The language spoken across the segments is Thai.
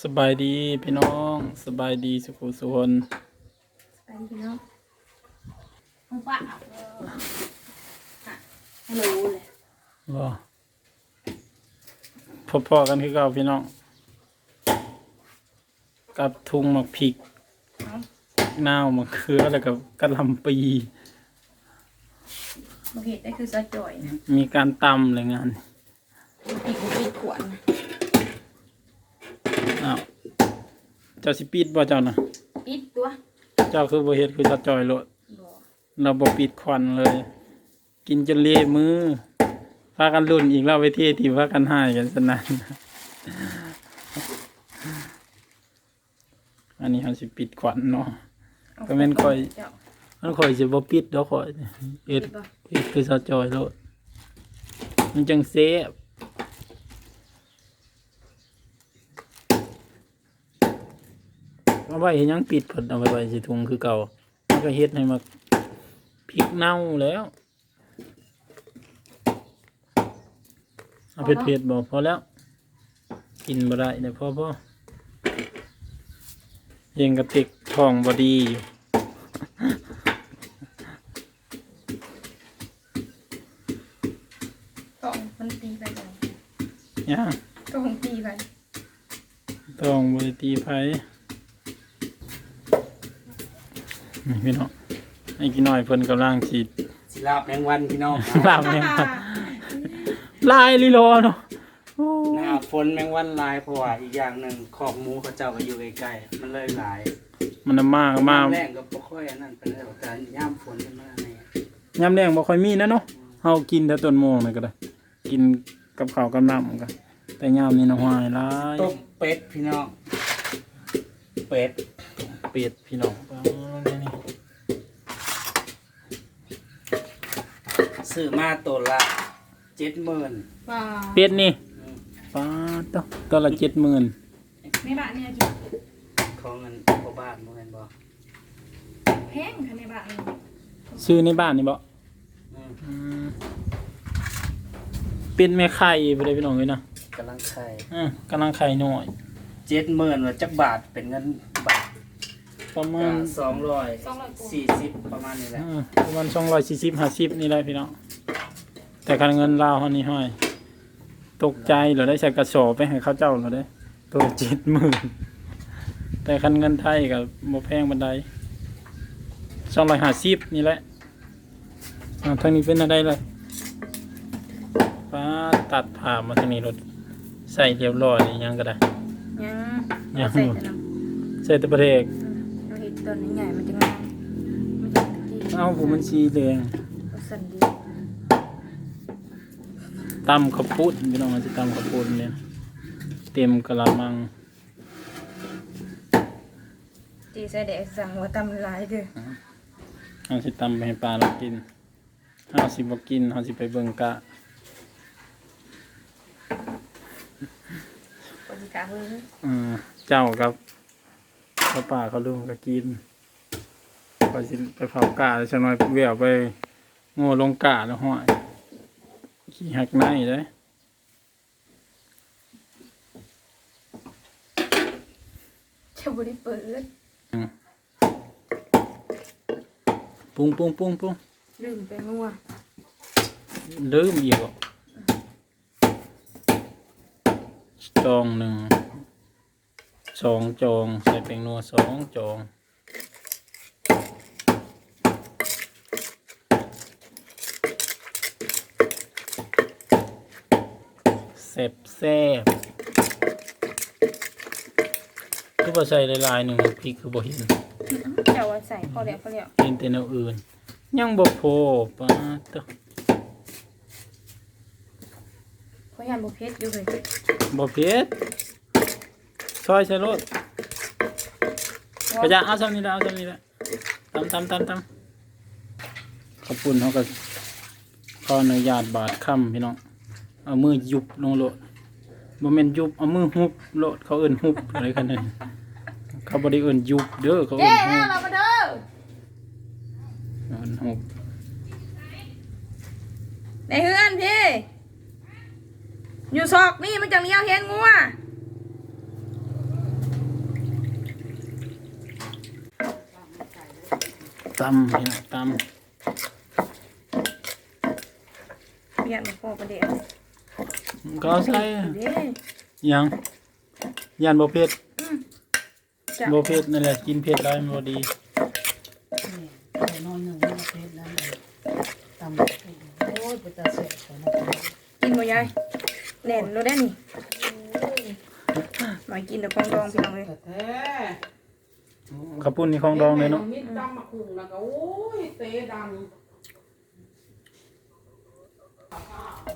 สบายดีพี่น้องสบายดีสุขุสุคนไปพี่น้องมึงปะฮัลโหลเลยว่าพอๆกันคือเก่าพี่น้อง กับทุงหมักพริกนาวมะเขือแล้วกับกะหล่ำปีโอเคได้คือซอสจ่อยนะมีการตำอะไรงานปีกบุปีกขวานนะ อ้าว เจ้าสิปิดบ่เจ้านะปิดตัวเจ้าคือบ่เฮ็ดคือจะจอยโลดบ่เราบ่ปิดควันเลย กินจนเละมือพากันรุ่นอีกแล้วไปเที่ที่พากันหายกันสนานอันนี้เขาสิปิดควันเนาะก็แม่นค่อยเจ้ามันข่อยสิบ่ปิดดอกข่อยเอ็ดปิดบ่เอ็ดคือสะจอยโลดมันจังเซฟเอา ไว้เฮ็ดหยังปิดเพิ่นเอาไว้ไว้สิถุงคือเก่ามันก็เฮ็ดให้มาพริกเน่าแล้วเอาเผ็ดๆบ่พอแล้ว กินบ่ได้เดี๋ยวพอพอยังกระติกท้องบ่ดีอยู่ต้องมันตีไปก่อนย่าต้องตีไปต้องบริตีไฟนี่ พี่น้องไอ้กี่น้อยเพิ่นกำลังฉีดสิลาบแมงวันพี่น้องลาบแมงวันลายลิโลเนาะโอ้หน้าฝนแมงวันหลายเพราะว่าอีกอย่างหนึ่งขอกหมูเขาเจ้าก็อยู่ใกล้ๆมันเลยหลาย มันน่ะมากมากแรงก็บ่ค่อยอันนั้นเป็นเรื่องของการย่ามฝนกันมาในยามแรงบ่ค่อยมีนะเนาะเฮากินแต่ต้นโมงนี่ก็ได้ กินกับข้าวกับน้ำกันแต่ยามนี้น่ะหวายหลายต้มเป็ดพี่น้องเป็ดเป็ดพี่น้องเอานี่นี่ ซื้อมาตัวละเจ็ดหมื่นว้าเป็ดนี่ปาดตัวตัวละ70,000ในบ้านเนี่ยจุของเงินพ่อบ้านบ่แม่นบ่แพงค่ะในบ้านนี่ซื้อในบ้านนี่บ่อืมอืมเป็นแม่ไข่ไปเลยพี่น้องเลยนะกำลังไข่อืมกำลังไข่น้อย เจ็ดหมื่นว่าจักบาทเป็นเงินบาท ประมาก็ณสองร้อยสองร้อยกว่าสี่สิบประมาณนี้แหละอืมประมาณสองร้อยสี่สิบห้าสิบนี่แหละพี่น้องแต่การเงินลาวเขานี่ห้อย ตกใจเหราได้ใส่กระสอบไปให้เขาเจ้าเหราได้ ตัวเจ็ดหมื่นแต่คันเงินไทยกับโมแพงบันไดสองร้อยห้าสิบนี่แหละอ่าทางนี้เป็นอะไรเลยป้าตัดผ่ามาทางนี้รถใส่เรียบร้อยนี่ยังก็ได้ ยัง ยัง ใส่แต่น้ใส่แตะประเทศำเราเห็ด ตัวนี้ใหญ่มันจะงามมันจะดีเอ้าผมมันสีแดงสั่นดีตำข้าวปุ้นพี่น้องมันจะตำข้าวปุ้นเนี่ยเต็มกะละมังตีใส่แดกสั่งหัวตำลายเด้อเอาสิตำไปให้ปลาเรากินเอาสิบ่กินเอาสิไปเบิ่งกะปฏิกาเพิ่นอืมเจ้ากับ พ่อป่าเขาลุงก็กินพอสิไปเผากะแล้วจังหน่อยเวี่ยวไปโง่ลงกะแล้วห้อยขี้หักในเด้ยจะบ่ได้เปิดปรุงปรุงปรุงปรุงลืมไปงัวลืมอีกอะจองหนึ่ง สองจอง ใส่เป็นนัวสองจองเสบแซ่บคือบ่ใส่หลายๆหนึ่งพริกคือบ่เห็นเจ้าว่าใส่พอแล้วพอแล้วเห็นแต่แนวอื่น ยังบ่พอปาดเด้อเพราะยันบ่เผ็ดอยู่เลยบ่เผ็ด ซอยใส่รถกระจาเอาซ้ำนี่ละเอาซ้ำนี่ละตำตำตำตำขอบคุณเขาก็ขออนุญาตบาดค่ำพี่น้อง เอามือยุบลงโลดบ่แม่นยุบ เอามือหุบโลดเขาเอิ้นหุบอะไรกันนั่นเขาบ่ได้เอิ้นยุบเด้อเขาเจ๊เอิ้นหุนะบเรามาเด้อเอิ้นหุบในเฮือนพี่ อยู่ซอกนี่มันจังเลี้ยวเห็นงัว ตำพี่น้องตเมียนมันพอประเดี๋ยวำก็เอาใส่เด้ยังยันบ่เผ็ดจ้ะบ่เผ็ดนั่นแหละกินเผ็ดได้มันบ่ดีนอนหนึ่งมาเพชรแล้วตำโอ้ยไปตัดเสร็จแล้วนะกินบ่ยายแหน่นรู้ได้นี่หน่อยกินแต่กองดองพี่น้องเลยแต่แท้ ข้าวปุ้นนี่ของดองเลยเนาะมิดดำมาคุงแล้วก็โอ้ยเตะดัง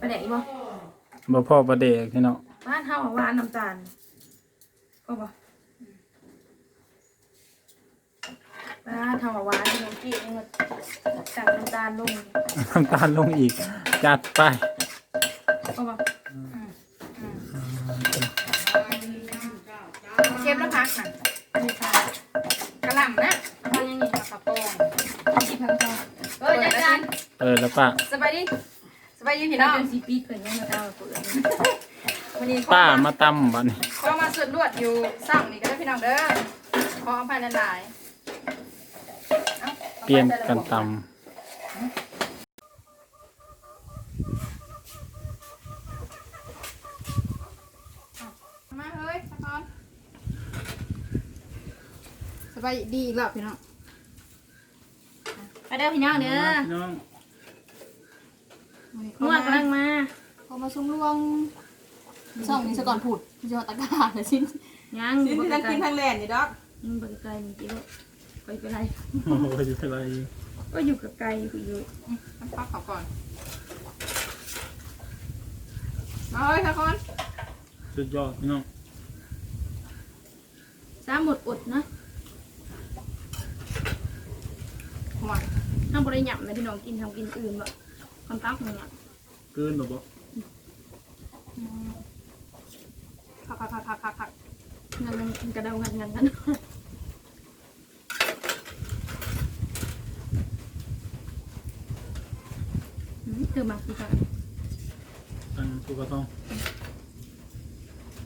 ประเดี๋ยวอีบ่บ่พอประเดกพี่น้องบ้านเฮาอะหวานน้ำตาลก็บ่บ้านเฮาอะหวานขนมจีบนี่มันสั่งน้ำตาลลงน้ำตาลลงอีก จัดไปก็บ่เค็มแล้วพักน่ะนี่ค่ะกระหล่ำนะเอามาอย่างนี้กระโปรงที่พังทองเอ้ยจัดการ เปิดแล้วป้า สบายดีสบายดีพี่น้องเป็นสีปีดเพิ่นยังมาเอาเปิดวันนี้ป้ามาตำบัดนี้ขอมาสุดลวดอยู่สั่งนี่ก็ได้พี่น้องเด้อขออภัยหลายๆอ้าเปลี่ยนกันตมาเฮ้ยสะพอนสบายดีอีกแล้วพี่น้องไปเด้อพี่น้องำเด้อพี่น้อง นวดกำลังมาพอมาซุ้มรวงช่องนี้ซะก่อนพูดจะเอาตะกร้าเลยชิ้นยังชิ้นที่ทั้งกินทั้งแลนนี่ดอกยังบริไกลนี่กี่โลไปไปไรโอ้โหอยู่เท่าไหรก็อยู่กับไกลกูอยู่น้ำปักเขาก่อนมาเฮ้ยทุกคนสุดยอดพี่น้องสามหมดอดนะหัวห้ามบริหยับนะพี่น้องกินทำกินอื่นแบบ คอนตักมึงอะเกินแบบบ่พักพักพักพักพักพักงานงานกระเดางันงันกันอืมเธอมาสิค่ะตั้งตัวกระต้อง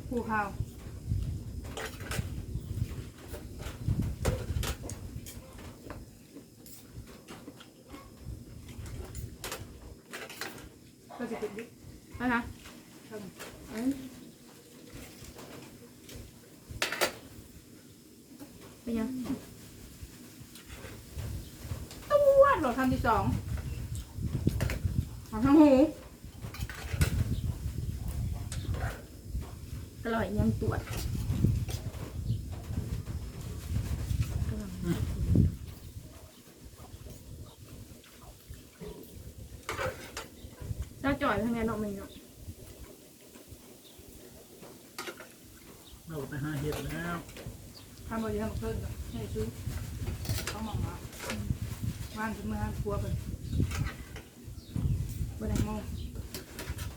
ผูข้าวก็จะติดดิ ไปนะไปยังตัวโหลดคำที่สองหอมทั้งหูอร่อยยังตรวจเจ้าจ่อยทางไงเนาะมันเนาะ เราไป ห้าเห็ดแล้วทำบริทำเพิ่มให้ซื้อเขามองมาว่างขึ้นมาครัวเป็นบ่ได้โมง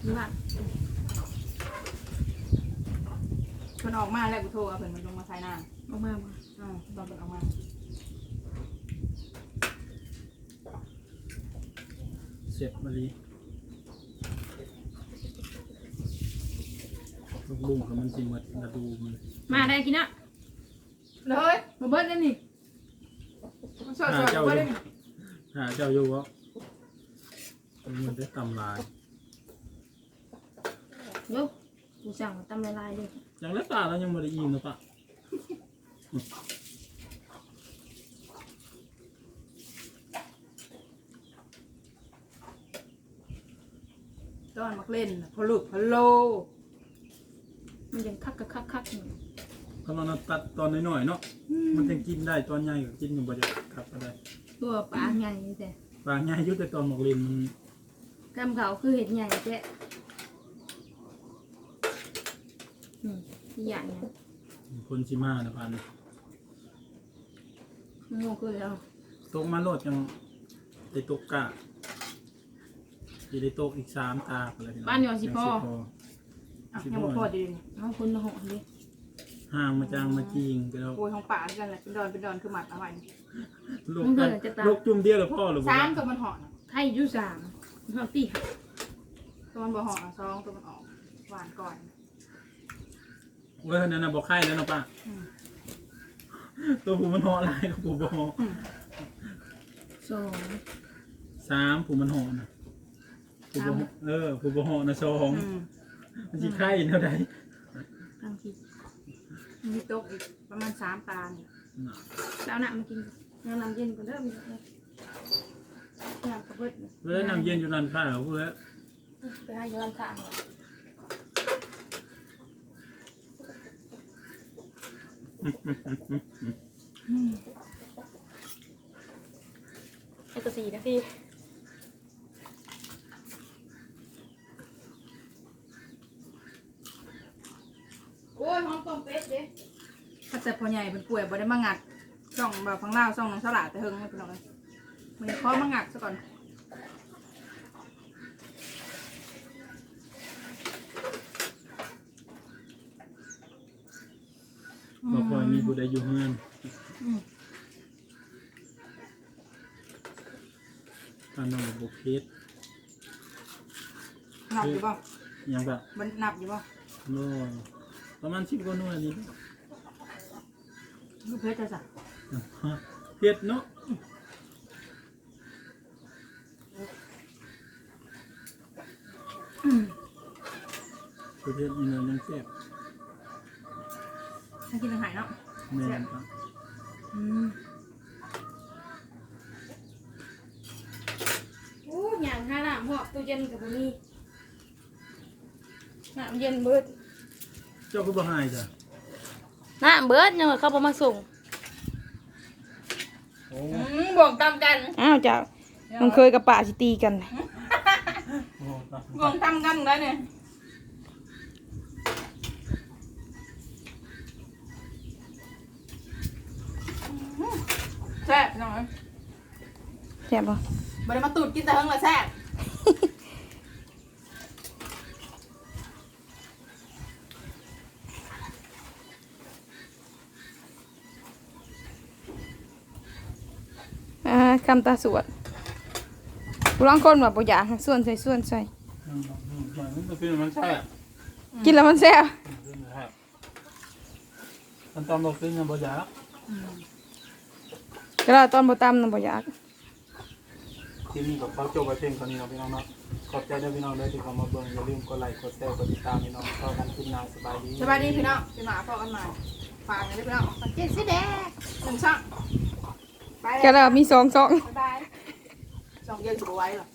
หรือว่าเพิ่นออกมาแล้วกูโทรเอาเพิ่นมาลงมาใส่หน้าออกมาบ่อ่าตอนเพิ่นออกมาเสร็จมาลีลูกบุ้งกับมันสิหมดระดูมัน มาได้กินอะเลยมาเบิ้ลได้นี่มันสดหาสดเจ้าเบิ้ลอได้ยู่นี่หาเจ้าอยู่วะมันได้ตำลายโยกกูสั่งมาตำละลายเลยอย่างแรกป่าเรายังไม่ได้ยินนะป่ะตอนมักเล่นน่ะพอลูกพอโล มันยังคักคักคักคักอยู่ ก็เราตัดตอนน้อยๆเนาะมันจะกินได้ตอนใหญ่ก็กินอยู่บ่ได้ครับก็ได้ตัวปลาใหญ่แต่บางใหญ่อยุ่แต่ตอนหมกเลนมันกำเขาคือเห็ดใหญ่แจ๊ะอืมที่ใหญ่เนี่ยคนชิมานะพันงูคือแล้วตกมาโลดยังได้ตกกะจะได้ตกอีกสามตาไปเลยบ้านอยู่สิพ่ออะยังบ่พอดีนี่เอาคนมาหอดิ ห่างมาจางมาจีงก็แล้วโอยของป่าด้วยกันแหละเป็นดอนเป็นดอนคือหมัดเอาไว้นี่ลูกกันลูกจุ่มเดียวแล้วพ่อหรือสาบ่มตัวมันเหาะน่ะไทยอยุสามเขาตีหักตัวมันบ่เหาะอะสองตัวมันออกหวานก่อนเว้ยนั่นน่ะบอกไข่แล้วเนาะป้าอืมตัวผมมันเหอลายตัวผมบ่เหออืมสองสามผู้มันห่อนะผู้บ่ห่อเออผู้บ่ห่อนะสองอืมมันสิไข่เท่าใดทางผิดมีโต๊ะอีกประมาณสามตาเนี่ยแล้วน้ำมากินเอาน้ำเย็นก่อนเด้อมีอะไรน้ำกระเบิดเนี่ยเว้ยน้ำเย็นอยู่นั่นข้าวเว้ยไปให้ยูรันข้างเลยไอ้ตัวสี่นาทีโอ้ยหอมต้มเป็ดเด้ ถ้า แต่พ่อใหญ่เป็นป่วยบ่ได้มางัดส่องแบบฟังเล่าวส่องน้องสลาดแต่เฮิงให้พี่น้องเลยมันขอมางัดซะก่อนบ่ค่อยมีผู้ใดอยู่เฮือนอันนั้นบ่เพชรนับอยู่บ่ยังก็มันนับอยู่บ่โน่ประมาณ10กว่าหน่วยนี่ ลูกเพชรจะสั่งเพชรเนาะเพชรนี่เลยยังแซ่บให้กินอาหารเนาะแม่นครับอืมโอ้ยอย่างห้าน้ำหอกตู้เย็นกับบ่มีน้ำเย็นเบิดเจ้าก็บ่หายจ้ะ น้ำเบิดยังเขาบ่มาส่งโอ้อืมบ่วงตามกันอ้าวจ้ะมันเคยกับป่าสิตีกันโหตายรวมทำกันได้เนี่ยแซ่บพี่น้องเอ้ยแซ่บบ่บ่ได้มาตูดกินแต่เฮิงละแซ่บ คำตาสวดผู้ลองคนว่าบ่อยากส่วนใส่ส่วนใส่อืมอืมอืมมันคือมันแซ่บกินแล้วมันแซ่บมันคือมันแซ่บมันตอนบ่กินยังบ่อยากก็แล้วตอนบ่ตำน่ะบ่อยากที่นี่กับเขาจบไปเพียงเท่านี้เนาะพี่น้องเนาะขอบใจเด้อพี่น้องเด้อที่เข้ามาเบิ่งอย่าลืมกดไลค์กดแชร์กดติดตามพี่น้องเข้ากันขึ้นหน้าสบายดีสบายดีพี่น้องพี่หมาพอกันใหม่ฝากกันด้วยพี่น้องมันเจ็ดสิแดงหนึ่งช่องไป ก็แล้วแล้วมีสองสองบ๊ายบายช่องเดียวอยู่บ่ไหว้หรอ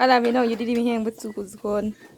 อะไรพี่น้องอยู่ดีๆมีแฮงเบ่สุขสุขคนบ